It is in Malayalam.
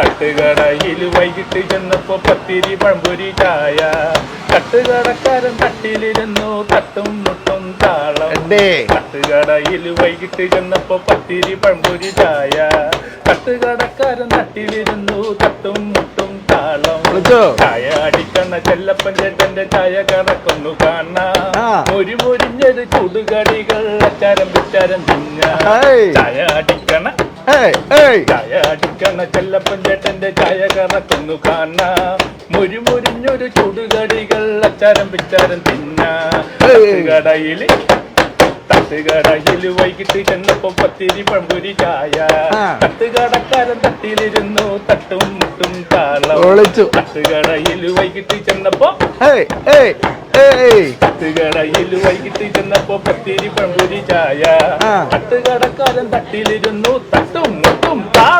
തട്ടുകടയിൽ വൈകിട്ട് ചെന്നപ്പോ പത്തിരി പഴംപൊരി ചായ. തട്ടുകടക്കാരൻ തട്ടിലിരുന്നു തട്ടും മുട്ടും താളം. തട്ടുകടയിൽ വൈകിട്ട് ചെന്നപ്പോ പത്തിരി പഴംപൊരി ചായ. തട്ടുകടക്കാരൻ തട്ടിലിരുന്നു തട്ടും മുട്ടും താളം. ചായ അടിക്കണ ചെല്ലപ്പൻ ചേട്ടന്റെ ചായ കടക്കൊന്നു കാണാം. ഒരു മുരിഞ്ഞൊരു ചുടുകടികൾ അച്ചാരം പിച്ചാരം തിന്ന. ചായ അടിക്കണ. ചായ അടിക്കണ ചെല്ലപ്പൻ ചേട്ടന്റെ ചായ കറക്കുന്നു കാണാം. മുരിമുരിഞ്ഞൊരു ചുടുകടികൾ അച്ചാരം പിച്ചാരം തിന്ന. കടയിൽ തട്ടുകടയിൽ വൈകിട്ട് ചെന്നപ്പോ പത്തിരി പഴംപൊരി ചായ. തട്ടുകടക്കാരൻ തട്ടിലിരുന്നു തട്ടും മുട്ടും താളം. തട്ടുകടയിൽ വൈകിട്ട് ചെന്നപ്പോ തട്ടുകടയിൽ വൈകിട്ട് ചെന്നപ്പോ പത്തിരി പമ്പുരി ചായ. തട്ടുകടക്കാരൻ തട്ടിലിരുന്നു തട്ടും മുട്ടും താളോ